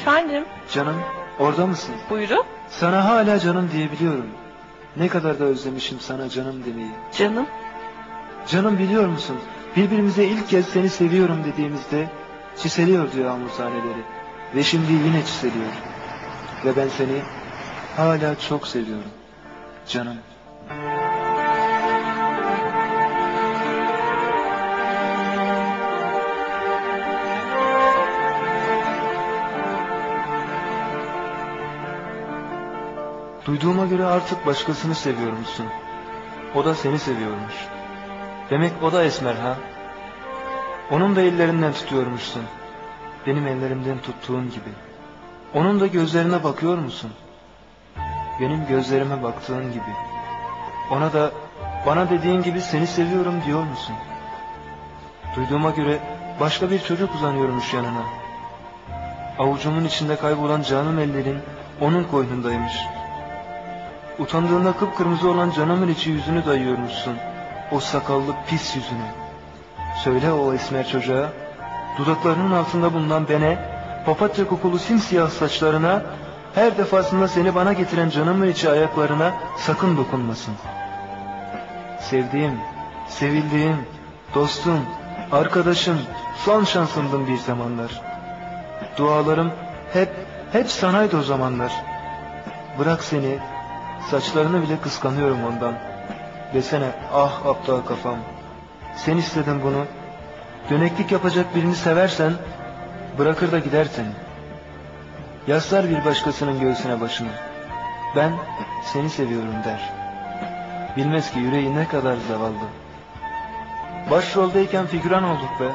Efendim, Canım, orada mısın? buyurun. Sana hala canım diyebiliyorum. Ne kadar da özlemişim sana canım demeyi. Canım, Canım biliyor musun? Birbirimize ilk kez seni seviyorum dediğimizde çiseliyordu yağmur taneleri. Ve şimdi yine çiseliyor. Ve ben seni hala çok seviyorum. Canım. Duyduğuma göre artık başkasını seviyormuşsun. O da seni seviyormuş. Demek o da esmer ha? Onun da ellerinden tutuyormuşsun. Benim ellerimden tuttuğun gibi. Onun da gözlerine bakıyor musun? Benim gözlerime baktığın gibi. Ona da bana dediğin gibi seni seviyorum diyor musun? Duyduğuma göre başka bir çocuk uzanıyormuş yanına. Avucumun içinde kaybolan canım ellerin onun koynundaymış. Utandığında kıpkırmızı olan canımın içi yüzünü dayıyormuşsun. O sakallı pis yüzünü. Söyle o esmer çocuğa, dudaklarının altında bulunan bene, papatya kokulu simsiyah saçlarına, her defasında seni bana getiren canımın ayaklarına sakın dokunmasın. Sevdiğim, sevildiğim, dostum, arkadaşım, son şansımdın bir zamanlar. Dualarım hep, hep sanaydı o zamanlar. Bırak seni, saçlarını bile kıskanıyorum ondan. Desene ah aptal kafam. Sen istedin bunu. Döneklik yapacak birini seversen bırakır da gidersin. Yaslar bir başkasının göğsüne başını. Ben seni seviyorum der. Bilmez ki yüreği ne kadar zavallı. Başroldeyken figüran olduk be.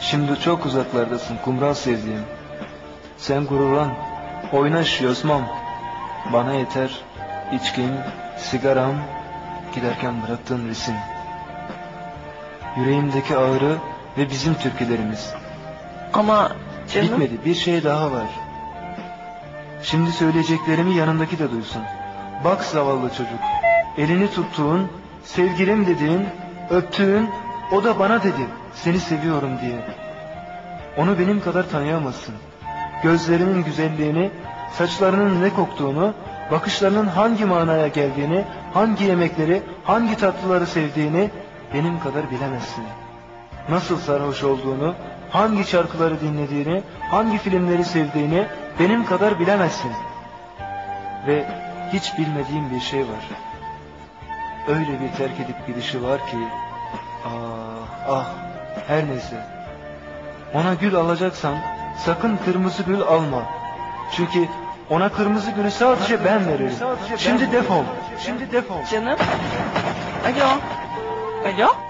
Şimdi çok uzaklardasın kumral sevdiğim. Sen gururlan, oynaş yosmam. Bana yeter içkim, sigaram, giderken bıraktığın resim. Yüreğimdeki ağrı ve bizim türkülerimiz. ama canım, Bitmedi, bir şey daha var. Şimdi söyleyeceklerimi yanındaki de duysun. Bak zavallı çocuk, elini tuttuğun, sevgilim dediğin, öptüğün, o da bana dedi, seni seviyorum diye. Onu benim kadar tanıyamazsın. Gözlerinin güzelliğini, saçlarının ne koktuğunu, bakışlarının hangi manaya geldiğini, hangi yemekleri, hangi tatlıları sevdiğini benim kadar bilemezsin. Nasıl sarhoş olduğunu, hangi şarkıları dinlediğini, hangi filmleri sevdiğini benim kadar bilemezsin. Ve hiç bilmediğim bir şey var. Öyle bir terk edip gidişi var ki, ah ah her neyse. Ona gül alacaksan sakın kırmızı gül alma. Çünkü ona kırmızı gülü sadece ben veririm. Şimdi defol. Şimdi defol. canım. Alo, alo.